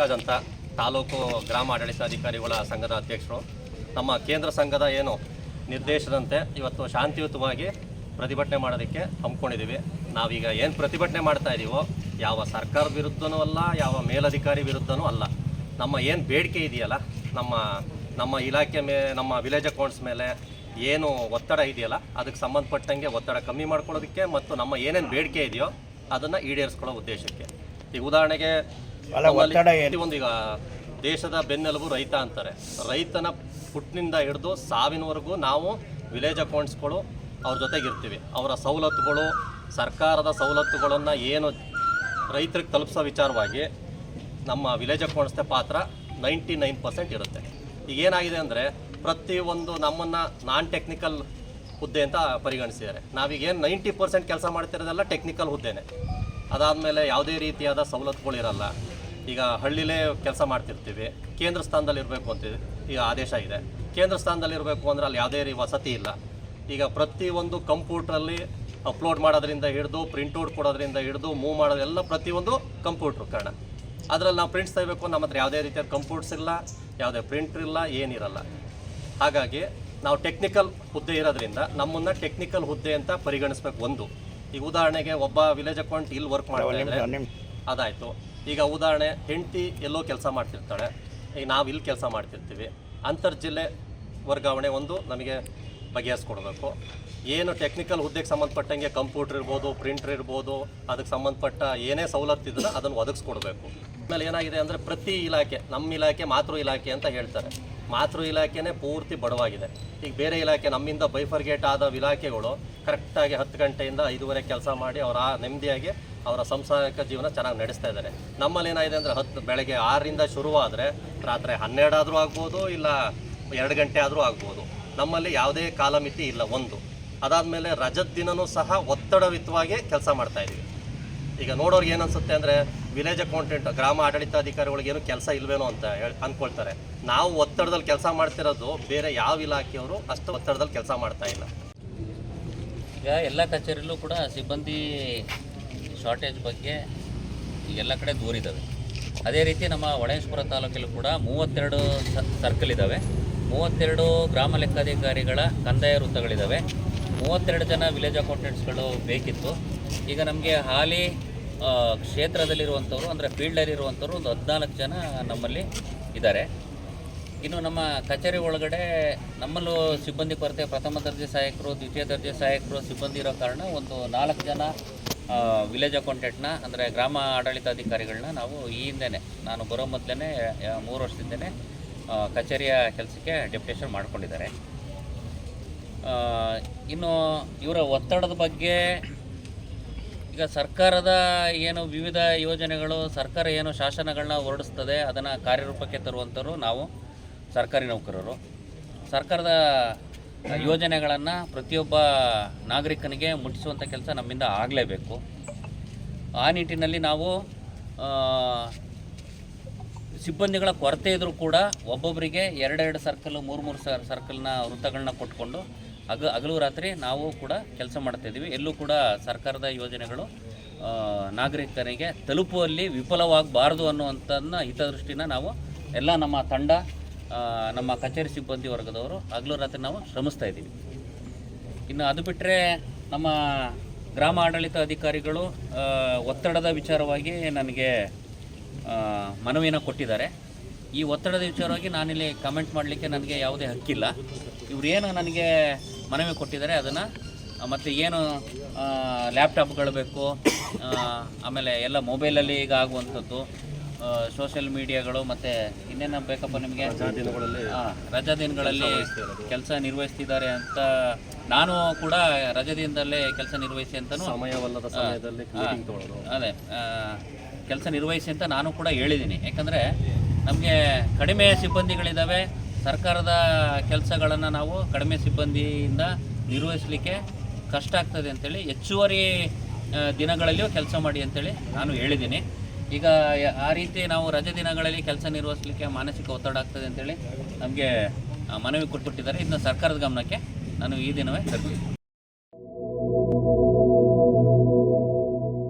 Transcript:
ಮುನಿರಾಜ್ ಅಂತ ತಾಲೂಕು ಗ್ರಾಮ ಆಡಳಿತಾಧಿಕಾರಿಗಳ ಸಂಘದ ಅಧ್ಯಕ್ಷರು. ನಮ್ಮ ಕೇಂದ್ರ ಸಂಘದ ಏನು ನಿರ್ದೇಶದಂತೆ ಇವತ್ತು ಶಾಂತಿಯುತವಾಗಿ ಪ್ರತಿಭಟನೆ ಮಾಡೋದಕ್ಕೆ ಹಮ್ಮಿಕೊಂಡಿದ್ದೀವಿ. ನಾವೀಗ ಏನು ಪ್ರತಿಭಟನೆ ಮಾಡ್ತಾ ಇದ್ದೀವೋ ಯಾವ ಸರ್ಕಾರ ವಿರುದ್ಧನೂ ಅಲ್ಲ, ಯಾವ ಮೇಲಧಿಕಾರಿ ವಿರುದ್ಧನೂ ಅಲ್ಲ. ನಮ್ಮ ಏನು ಬೇಡಿಕೆ ಇದೆಯಲ್ಲ, ನಮ್ಮ ನಮ್ಮ ಇಲಾಖೆ ಮೇ, ನಮ್ಮ ವಿಲೇಜ್ ಅಕೌಂಟ್ಸ್ ಮೇಲೆ ಏನು ಒತ್ತಡ ಇದೆಯಲ್ಲ, ಅದಕ್ಕೆ ಸಂಬಂಧಪಟ್ಟಂಗೆ ಒತ್ತಡ ಕಮ್ಮಿ ಮಾಡ್ಕೊಳ್ಳೋದಕ್ಕೆ ಮತ್ತು ನಮ್ಮ ಏನೇನು ಬೇಡಿಕೆ ಇದೆಯೋ ಅದನ್ನು ಈಡೇರಿಸ್ಕೊಳ್ಳೋ ಉದ್ದೇಶಕ್ಕೆ. ಈಗ ಉದಾಹರಣೆಗೆ ಒಂದು ಈಗ ದೇಶದ ಬೆನ್ನೆಲುಬು ರೈತ ಅಂತಾರೆ. ರೈತನ ಪುಟ್ಟಿನಿಂದ ಹಿಡಿದು ಸಾವಿನವರೆಗೂ ನಾವು ವಿಲೇಜ್ ಅಕೌಂಟ್ಸ್ಗಳು ಅವ್ರ ಜೊತೆಗಿರ್ತೀವಿ ಅವರ ಸವಲತ್ತುಗಳು ಸರ್ಕಾರದ ಸವಲತ್ತುಗಳನ್ನು ಏನು ರೈತರಿಗೆ ತಲುಪಿಸೋ ವಿಚಾರವಾಗಿ ನಮ್ಮ ವಿಲೇಜ್ ಅಕೌಂಟ್ಸ್ನ ಪಾತ್ರ ನೈಂಟಿ ನೈನ್ ಪರ್ಸೆಂಟ್ ಇರುತ್ತೆ. ಈಗ ಏನಾಗಿದೆ ಅಂದರೆ ಪ್ರತಿಯೊಂದು ನಮ್ಮನ್ನು ನಾನ್ ಟೆಕ್ನಿಕಲ್ ಹುದ್ದೆ ಅಂತ ಪರಿಗಣಿಸಿದ್ದಾರೆ. ನಾವೀಗೇನು ನೈಂಟಿ ಪರ್ಸೆಂಟ್ ಕೆಲಸ ಮಾಡ್ತಿರೋದೆಲ್ಲ ಟೆಕ್ನಿಕಲ್ ಹುದ್ದೆನೇ. ಅದಾದಮೇಲೆ ಯಾವುದೇ ರೀತಿಯಾದ ಸವಲತ್ತುಗಳಿರಲ್ಲ. ಈಗ ಹಳ್ಳಿಲೇ ಕೆಲಸ ಮಾಡ್ತಿರ್ತೀವಿ. ಕೇಂದ್ರ ಸ್ಥಾನದಲ್ಲಿ ಇರಬೇಕು ಅಂತ ಈಗ ಆದೇಶ ಇದೆ. ಕೇಂದ್ರ ಸ್ಥಾನದಲ್ಲಿ ಇರಬೇಕು ಅಂದರೆ ಅಲ್ಲಿ ಯಾವುದೇ ರೀ ವಸತಿ ಇಲ್ಲ. ಈಗ ಪ್ರತಿಯೊಂದು ಕಂಪ್ಯೂಟ್ರಲ್ಲಿ ಅಪ್ಲೋಡ್ ಮಾಡೋದ್ರಿಂದ ಹಿಡಿದು ಪ್ರಿಂಟ್ಔಟ್ ಕೊಡೋದ್ರಿಂದ ಹಿಡಿದು ಮೂವ್ ಮಾಡೋದೆಲ್ಲ ಪ್ರತಿಯೊಂದು ಕಂಪ್ಯೂಟ್ರ್ ಕಾರಣ. ಅದರಲ್ಲಿ ನಾವು ಪ್ರಿಂಟ್ಸ್ ತೆಗಬೇಕು ನಮ್ಮ ಹತ್ರ ಯಾವುದೇ ರೀತಿಯ ಕಂಪ್ಯೂಟರ್ಸ್ ಇಲ್ಲ ಯಾವುದೇ ಪ್ರಿಂಟ್ರ್ ಇಲ್ಲ ಏನಿರಲ್ಲ. ಹಾಗಾಗಿ ನಾವು ಟೆಕ್ನಿಕಲ್ ಹುದ್ದೆ ಇರೋದ್ರಿಂದ ನಮ್ಮನ್ನು ಟೆಕ್ನಿಕಲ್ ಹುದ್ದೆ ಅಂತ ಪರಿಗಣಿಸ್ಬೇಕು ಒಂದು. ಈಗ ಉದಾಹರಣೆಗೆ ಒಬ್ಬ ವಿಲೇಜ್ ಅಕೌಂಟ್ ಇಲ್ಲಿ ವರ್ಕ್ ಮಾಡ್ತಾ ಅದಾಯಿತು. ಈಗ ಉದಾಹರಣೆ, ಹೆಂಡತಿ ಎಲ್ಲೋ ಕೆಲಸ ಮಾಡ್ತಿರ್ತಾಳೆ, ಈಗ ನಾವು ಇಲ್ಲಿ ಕೆಲಸ ಮಾಡ್ತಿರ್ತೀವಿ. ಅಂತರ್ಜಿಲ್ಲೆ ವರ್ಗಾವಣೆ ಒಂದು ನಮಗೆ ಬಗೆಹರಿಸ್ಕೊಡ್ಬೇಕು. ಏನು ಟೆಕ್ನಿಕಲ್ ಹುದ್ದೆಗೆ ಸಂಬಂಧಪಟ್ಟಂಗೆ ಕಂಪ್ಯೂಟರ್ ಇರ್ಬೋದು ಪ್ರಿಂಟರ್ ಇರ್ಬೋದು ಅದಕ್ಕೆ ಸಂಬಂಧಪಟ್ಟ ಏನೇ ಸವಲತ್ತು ಇದ್ರೆ ಅದನ್ನು ಒದಗಿಸ್ಕೊಡ್ಬೇಕು. ಆಮೇಲೆ ಏನಾಗಿದೆ ಅಂದರೆ ಪ್ರತಿ ಇಲಾಖೆ, ನಮ್ಮ ಇಲಾಖೆ ಮಾತೃ ಇಲಾಖೆ ಅಂತ ಹೇಳ್ತಾರೆ. ಮಾತೃ ಇಲಾಖೆನೇ ಪೂರ್ತಿ ಬಡವಾಗಿದೆ. ಈಗ ಬೇರೆ ಇಲಾಖೆ ನಮ್ಮಿಂದ ಬೈಫರ್ಗೇಟ್ ಆದ ಇಲಾಖೆಗಳು ಕರೆಕ್ಟಾಗಿ ಹತ್ತು ಗಂಟೆಯಿಂದ ಐದೂವರೆ ಕೆಲಸ ಮಾಡಿ ಅವರ ನೆಮ್ಮದಿಯಾಗಿ ಅವರ ಸಂಸಾರಿಕ ಜೀವನ ಚೆನ್ನಾಗಿ ನಡೆಸ್ತಾ ಇದ್ದಾರೆ. ನಮ್ಮಲ್ಲಿ ಏನಾಗಿದೆ ಅಂದರೆ ಹತ್ತು ಬೆಳಗ್ಗೆ ಆರರಿಂದ ಶುರುವಾದರೆ ರಾತ್ರಿ ಹನ್ನೆರಡಾದರೂ ಆಗ್ಬೋದು ಇಲ್ಲ ಎರಡು ಗಂಟೆ ಆದರೂ ಆಗ್ಬೋದು. ನಮ್ಮಲ್ಲಿ ಯಾವುದೇ ಕಾಲಮಿತಿ ಇಲ್ಲ ಒಂದು. ಅದಾದಮೇಲೆ ರಜದ ದಿನವೂ ಸಹ ಒತ್ತಡವಿತವಾಗಿ ಕೆಲಸ ಮಾಡ್ತಾ ಇದ್ದೀವಿ. ಈಗ ನೋಡೋರ್ಗೆ ಏನು ಅನಿಸುತ್ತೆ ಅಂದರೆ ವಿಲೇಜ್ ಅಕೌಂಟೆಂಟ್, ಗ್ರಾಮ ಆಡಳಿತಾಧಿಕಾರಿಗಳಿಗೇನು ಕೆಲಸ ಇಲ್ವೇನೋ ಅಂತ ಹೇಳಿ ಅಂದ್ಕೊಳ್ತಾರೆ ನಾವು ಒತ್ತಡದಲ್ಲಿ ಕೆಲಸ ಮಾಡ್ತಿರೋದು ಬೇರೆ ಯಾವ ಇಲಾಖೆಯವರು ಅಷ್ಟು ಒತ್ತಡದಲ್ಲಿ ಕೆಲಸ ಮಾಡ್ತಾ ಇಲ್ಲ. ಈಗ ಎಲ್ಲ ಕಚೇರಿಯಲ್ಲೂ ಕೂಡ ಸಿಬ್ಬಂದಿ ಶಾರ್ಟೇಜ್ ಬಗ್ಗೆ ಎಲ್ಲ ಕಡೆ ದೂರಿದ್ದಾವೆ. ಅದೇ ರೀತಿ ನಮ್ಮ ಒಳೇಶ್ವರ ತಾಲೂಕಲ್ಲೂ ಕೂಡ ಮೂವತ್ತೆರಡು ಸರ್ಕಲ್ ಇದ್ದಾವೆ. ಮೂವತ್ತೆರಡು ಗ್ರಾಮ ಲೆಕ್ಕಾಧಿಕಾರಿಗಳ ಕಂದಾಯ ವೃತ್ತಗಳಿದ್ದಾವೆ. ಮೂವತ್ತೆರಡು ಜನ ವಿಲೇಜ್ ಅಕೌಂಟೆಂಟ್ಸ್ಗಳು ಬೇಕಿತ್ತು. ಈಗ ನಮಗೆ ಹಾಲಿ ಕ್ಷೇತ್ರದಲ್ಲಿರುವಂಥವ್ರು, ಅಂದರೆ ಫೀಲ್ಡಲ್ಲಿರುವಂಥವ್ರು ಒಂದು ಹದಿನಾಲ್ಕು ಜನ ನಮ್ಮಲ್ಲಿ ಇದ್ದಾರೆ. ಇನ್ನು ನಮ್ಮ ಕಚೇರಿ ಒಳಗಡೆ ನಮ್ಮಲ್ಲೂ ಸಿಬ್ಬಂದಿ ಕೊರತೆ, ಪ್ರಥಮ ದರ್ಜೆ ಸಹಾಯಕರು, ದ್ವಿತೀಯ ದರ್ಜೆ ಸಹಾಯಕರು, ಸಿಬ್ಬಂದಿ ಇರೋ ಕಾರಣ ಒಂದು ನಾಲ್ಕು ಜನ ವಿಲೇಜ್ ಅಕೌಂಟೆಂಟ್ನ ಅಂದರೆ ಗ್ರಾಮ ಆಡಳಿತಾಧಿಕಾರಿಗಳನ್ನ ನಾವು ಈ ಹಿಂದೆನೇ, ನಾನು ಬರೋ ಮೊದಲೇ ಮೂರು ವರ್ಷದಿಂದನೇ ಕಚೇರಿಯ ಕೆಲಸಕ್ಕೆ ಡೆಪ್ಯುಟೇಷನ್ ಮಾಡ್ಕೊಂಡಿದ್ದಾರೆ. ಇನ್ನು ಇವರ ಒತ್ತಡದ ಬಗ್ಗೆ ಈಗ ಸರ್ಕಾರದ ಏನು ವಿವಿಧ ಯೋಜನೆಗಳು, ಸರ್ಕಾರ ಏನು ಶಾಸನಗಳನ್ನ ಹೊರಡಿಸ್ತದೆ, ಅದನ್ನು ಕಾರ್ಯರೂಪಕ್ಕೆ ತರುವಂಥವ್ರು ನಾವು ಸರ್ಕಾರಿ ನೌಕರರು. ಸರ್ಕಾರದ ಯೋಜನೆಗಳನ್ನು ಪ್ರತಿಯೊಬ್ಬ ನಾಗರಿಕನಿಗೆ ಮುಟ್ಟಿಸುವಂಥ ಕೆಲಸ ನಮ್ಮಿಂದ ಆಗಲೇಬೇಕು. ಆ ನಿಟ್ಟಿನಲ್ಲಿ ನಾವು ಸಿಬ್ಬಂದಿಗಳ ಕೊರತೆ ಇದ್ದರೂ ಕೂಡ ಒಬ್ಬೊಬ್ಬರಿಗೆ ಎರಡೆರಡು ಸರ್ಕಲ್ ಮೂರು ಮೂರು ಸರ್, ಸರ್ಕಲ್ನ ವೃತ್ತಗಳನ್ನ ಕೊಟ್ಕೊಂಡು ಅಗ ಹಗಲು ರಾತ್ರಿ ನಾವು ಕೂಡ ಕೆಲಸ ಮಾಡ್ತಾಯಿದ್ದೀವಿ ಎಲ್ಲೂ ಕೂಡ ಸರ್ಕಾರದ ಯೋಜನೆಗಳು ನಾಗರಿಕರಿಗೆ ತಲುಪುವಲ್ಲಿ ವಿಫಲವಾಗಬಾರ್ದು ಅನ್ನುವಂಥದನ್ನ ಹಿತದೃಷ್ಟಿನ ನಾವು ಎಲ್ಲ ನಮ್ಮ ತಂಡ ನಮ್ಮ ಕಚೇರಿ ಸಿಬ್ಬಂದಿ ವರ್ಗದವರು ಹಗಲು ರಾತ್ರಿ ನಾವು ಶ್ರಮಿಸ್ತಾ ಇದ್ದೀವಿ. ಇನ್ನು ಅದು ಬಿಟ್ಟರೆ ನಮ್ಮ ಗ್ರಾಮ ಆಡಳಿತ ಅಧಿಕಾರಿಗಳು ಒತ್ತಡದ ವಿಚಾರವಾಗಿ ನನಗೆ ಮನವಿನ ಕೊಟ್ಟಿದ್ದಾರೆ. ಈ ಒತ್ತಡದ ವಿಚಾರವಾಗಿ ನಾನಿಲ್ಲಿ ಕಮೆಂಟ್ ಮಾಡಲಿಕ್ಕೆ ನನಗೆ ಯಾವುದೇ ಹಕ್ಕಿಲ್ಲ. ಇವ್ರು ಏನು ನನಗೆ ಮನವಿ ಕೊಟ್ಟಿದ್ದಾರೆ ಅದನ್ನು, ಮತ್ತು ಏನು ಲ್ಯಾಪ್ಟಾಪ್ಗಳು ಬೇಕು ಆಮೇಲೆ ಎಲ್ಲ ಮೊಬೈಲಲ್ಲಿ ಈಗ ಆಗುವಂಥದ್ದು ಸೋಷಿಯಲ್ ಮೀಡಿಯಾಗಳು ಮತ್ತು ಇನ್ನೇನು ಬೇಕಪ್ಪ ನಿಮಗೆ? ದಿನಗಳಲ್ಲಿ ರಜಾ ದಿನಗಳಲ್ಲಿ ಕೆಲಸ ನಿರ್ವಹಿಸ್ತಿದ್ದಾರೆ ಅಂತ ನಾನು ಕೂಡ ರಜಾ ದಿನದಲ್ಲೇ ಕೆಲಸ ನಿರ್ವಹಿಸಿ ಅಂತಲೂ ಸಮಯವಲ್ಲದ ಸಮಯದಲ್ಲಿ ಅದೇ ಕೆಲಸ ನಿರ್ವಹಿಸಿ ಅಂತ ನಾನು ಕೂಡ ಹೇಳಿದ್ದೀನಿ ಯಾಕಂದರೆ ನಮಗೆ ಕಡಿಮೆ ಸಿಬ್ಬಂದಿಗಳಿದ್ದಾವೆ ಸರ್ಕಾರದ ಕೆಲಸಗಳನ್ನು ನಾವು ಕಡಿಮೆ ಸಿಬ್ಬಂದಿಯಿಂದ ನಿರ್ವಹಿಸಲಿಕ್ಕೆ ಕಷ್ಟ ಆಗ್ತದೆ ಅಂತೇಳಿ ಹೆಚ್ಚುವರಿ ದಿನಗಳಲ್ಲಿಯೂ ಕೆಲಸ ಮಾಡಿ ಅಂತೇಳಿ ನಾನು ಹೇಳಿದ್ದೀನಿ ಈಗ ಆ ರೀತಿ ನಾವು ರಜೆ ದಿನಗಳಲ್ಲಿ ಕೆಲಸ ನಿರ್ವಹಿಸಲಿಕ್ಕೆ ಮಾನಸಿಕ ಒತ್ತಡ ಆಗ್ತದೆ ಅಂತೇಳಿ ನಮಗೆ ಮನವಿ ಕೊಟ್ಬಿಟ್ಟಿದ್ದಾರೆ. ಇದನ್ನ ಸರ್ಕಾರದ ಗಮನಕ್ಕೆ ನಾನು ಈ ದಿನವೇ ತರ್ತೀನಿ.